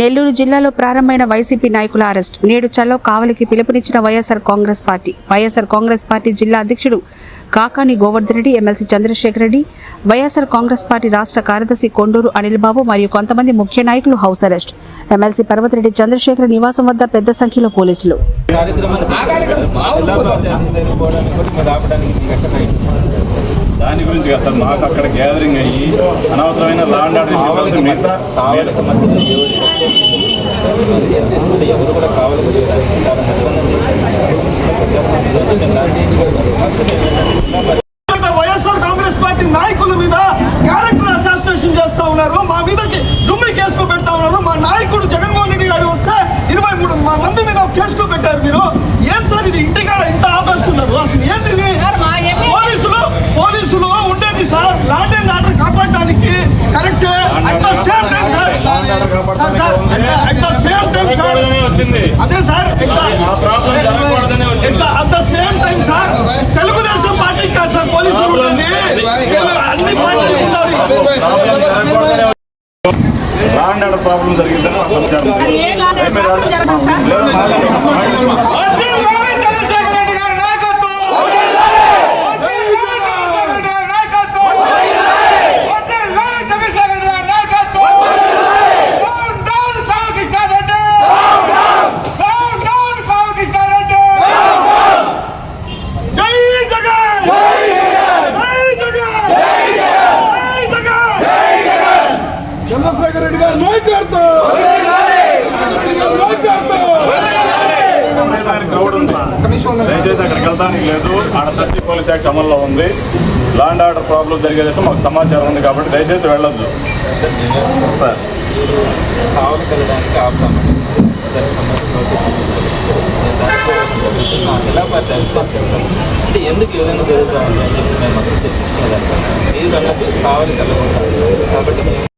నెల్లూరు జిల్లాలో ప్రారంభమైన వైసీపీ నాయకుల అరెస్ట్. నేడు చలో కావలికి పిలుపునిచ్చిన YSR Congress party. YSR Congress party జిల్లా అధ్యక్షుడు Kakani Govardhan Reddy MLC Chandrasekhar Reddy YSR Congress party రాష్ట్ర కార్యదర్శి కొండూరు అనిల్ బాబు మరియు కొంతమంది ముఖ్య నాయకులు house arrest. MLC Parvathireddy Chandrasekhar నివాసం వద్ద పెద్ద సంఖ్యలో పోలీసులు. గురించి కదా సార్ మాకు అక్కడ గ్యాదరింగ్ అయ్యి అనవసరమైన లా అండ్ ఆర్డర్ ఇష్యూస్ మిగతా ఎవరు కూడా కావాలి వైఎస్ఆర్ కాంగ్రెస్ పార్టీ నాయకుల మీద క్యారెక్టర్ అసాసినేషన్ చేస్తా ఉన్నారు. మా మీదకి డుమ్మి కేసులు పెడతా ఉన్నారు. మా నాయకుడు జగన్మోహన్ రెడ్డి గారు వస్తే ఇరవై మూడు మా మంది మీద కేసులు పెట్టారు మీరు ఏం సార్ ఇది ఇంటికాడ ఇంత ఆపేస్తున్నారు అసలు ఏంది ఇది పోలీసులు పోలీసులు ఉండేది సార్ లాండ్ అండ్ ఆర్డర్ కాపాడడానికి correct at the same time sir sir at the same time sir జరగకూడదనే వచ్చింది అదే sir at the same time sir? Telugu Desam party కాదు సార్ పోలీసులు తెలుగు- అన్ని పార్టీలు అండ్ ప్రాబ్లం జరిగిందని మాకు సమాచారం ఉంది. లేదు, మా- జై జగన్ జై జగన్ జై జగన్ దయచేసి అక్కడికి వెళ్ళడానికి లేదు. ఆడ థర్టీ పోలీస్ యాక్ట్ అమల్లో ఉంది. లా అండ్ ఆర్డర్ ప్రాబ్లం జరిగేటట్టు మాకు సమాచారం ఉంది కాబట్టి దయచేసి వెళ్ళొద్దు. సార్. అంటే ఎందుకు అని చెప్పి మేము మీరు కావాలి కాబట్టి